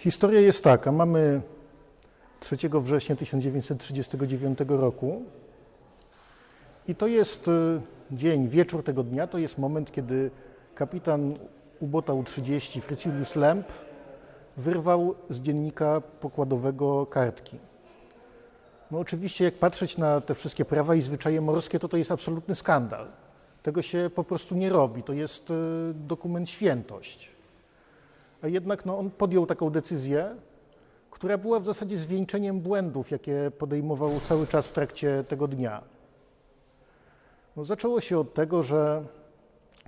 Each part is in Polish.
Historia jest taka. Mamy 3 września 1939 roku i to jest y, dzień, wieczór tego dnia, to jest moment, kiedy kapitan ubota U-30 Frycilius Lemp wyrwał z dziennika pokładowego kartki. No oczywiście jak patrzeć na te wszystkie prawa i zwyczaje morskie, to to jest absolutny skandal. Tego się po prostu nie robi. To jest y, dokument świętość. A jednak no, on podjął taką decyzję, która była w zasadzie zwieńczeniem błędów, jakie podejmował cały czas w trakcie tego dnia. No, zaczęło się od tego, że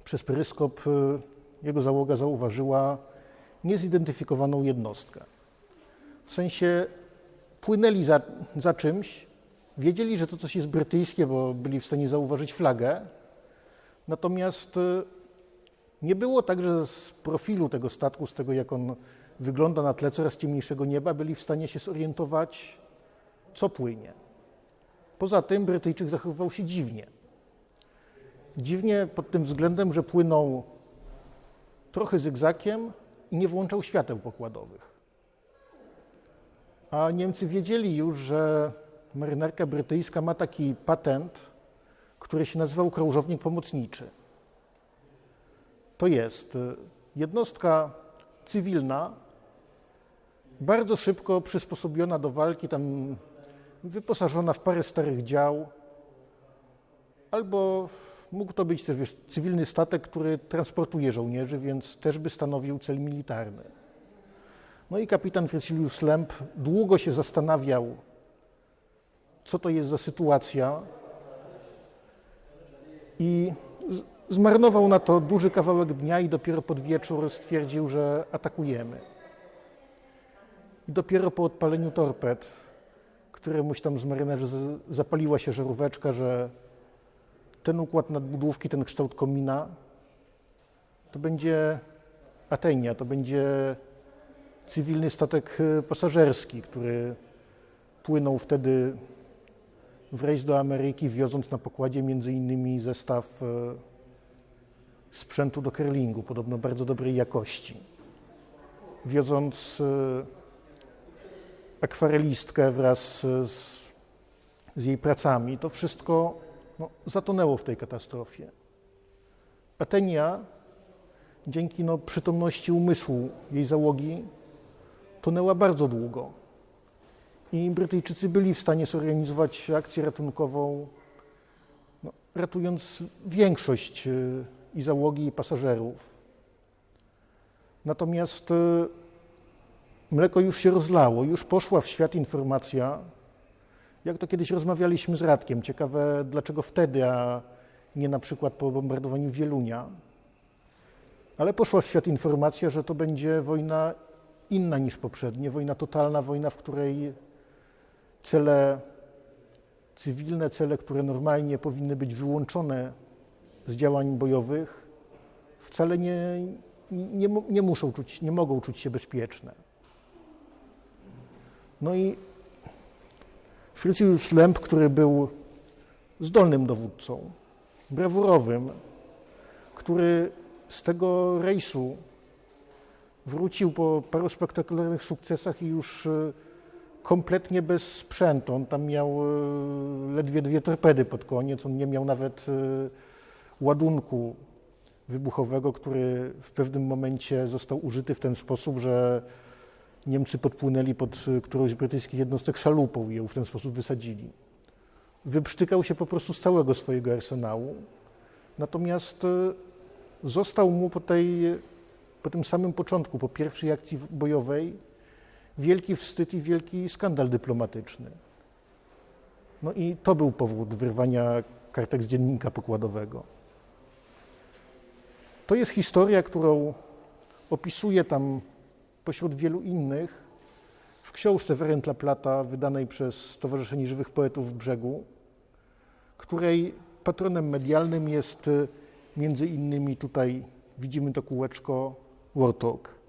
przez peryskop y, jego załoga zauważyła niezidentyfikowaną jednostkę. W sensie płynęli za, za czymś, wiedzieli, że to coś jest brytyjskie, bo byli w stanie zauważyć flagę, natomiast y, nie było tak, że z profilu tego statku, z tego jak on wygląda na tle coraz ciemniejszego nieba, byli w stanie się zorientować, co płynie. Poza tym Brytyjczyk zachowywał się dziwnie. Dziwnie pod tym względem, że płynął trochę zygzakiem i nie włączał świateł pokładowych. A Niemcy wiedzieli już, że marynarka brytyjska ma taki patent, który się nazywał krążownik pomocniczy. To jest y, jednostka cywilna, bardzo szybko przysposobiona do walki, tam wyposażona w parę starych dział, albo mógł to być też wiesz, cywilny statek, który transportuje żołnierzy, więc też by stanowił cel militarny. No i kapitan Frycilius Lemp długo się zastanawiał, co to jest za sytuacja i zmarnował na to duży kawałek dnia i dopiero pod wieczór stwierdził, że atakujemy. I dopiero po odpaleniu torped, któremuś tam z marynarzy zapaliła się żaróweczka, że ten układ nadbudówki, ten kształt komina, to będzie Atenia, to będzie cywilny statek e, pasażerski, który płynął wtedy w rejs do Ameryki, wioząc na pokładzie innymi zestaw e, sprzętu do curlingu, podobno bardzo dobrej jakości. Wioząc e, akwarelistkę wraz z, z jej pracami, to wszystko no, zatonęło w tej katastrofie. Atenia, dzięki no, przytomności umysłu jej załogi, tonęła bardzo długo. I Brytyjczycy byli w stanie zorganizować akcję ratunkową, no, ratując większość y, i załogi, i pasażerów. Natomiast y, mleko już się rozlało, już poszła w świat informacja, jak to kiedyś rozmawialiśmy z Radkiem. Ciekawe, dlaczego wtedy, a nie na przykład po bombardowaniu Wielunia. Ale poszła w świat informacja, że to będzie wojna inna niż poprzednie, wojna totalna, wojna, w której cele cywilne, cele, które normalnie powinny być wyłączone z działań bojowych, wcale nie, nie, nie muszą czuć, nie mogą czuć się bezpieczne. No i Frycjusz Lemp, który był zdolnym dowódcą, brawurowym, który z tego rejsu wrócił po paru spektakularnych sukcesach i już e, kompletnie bez sprzętu. On tam miał e, ledwie dwie torpedy pod koniec, on nie miał nawet e, ładunku wybuchowego, który w pewnym momencie został użyty w ten sposób, że Niemcy podpłynęli pod którąś z brytyjskich jednostek szalupą i ją w ten sposób wysadzili. Wyprztykał się po prostu z całego swojego arsenału, natomiast został mu po tej po tym samym początku, po pierwszej akcji bojowej, wielki wstyd i wielki skandal dyplomatyczny. No i to był powód wyrwania kartek z dziennika pokładowego. To jest historia, którą opisuje tam pośród wielu innych w książce Werentla Plata, wydanej przez Stowarzyszenie Żywych Poetów w Brzegu, której patronem medialnym jest między innymi tutaj widzimy to kółeczko Warthog.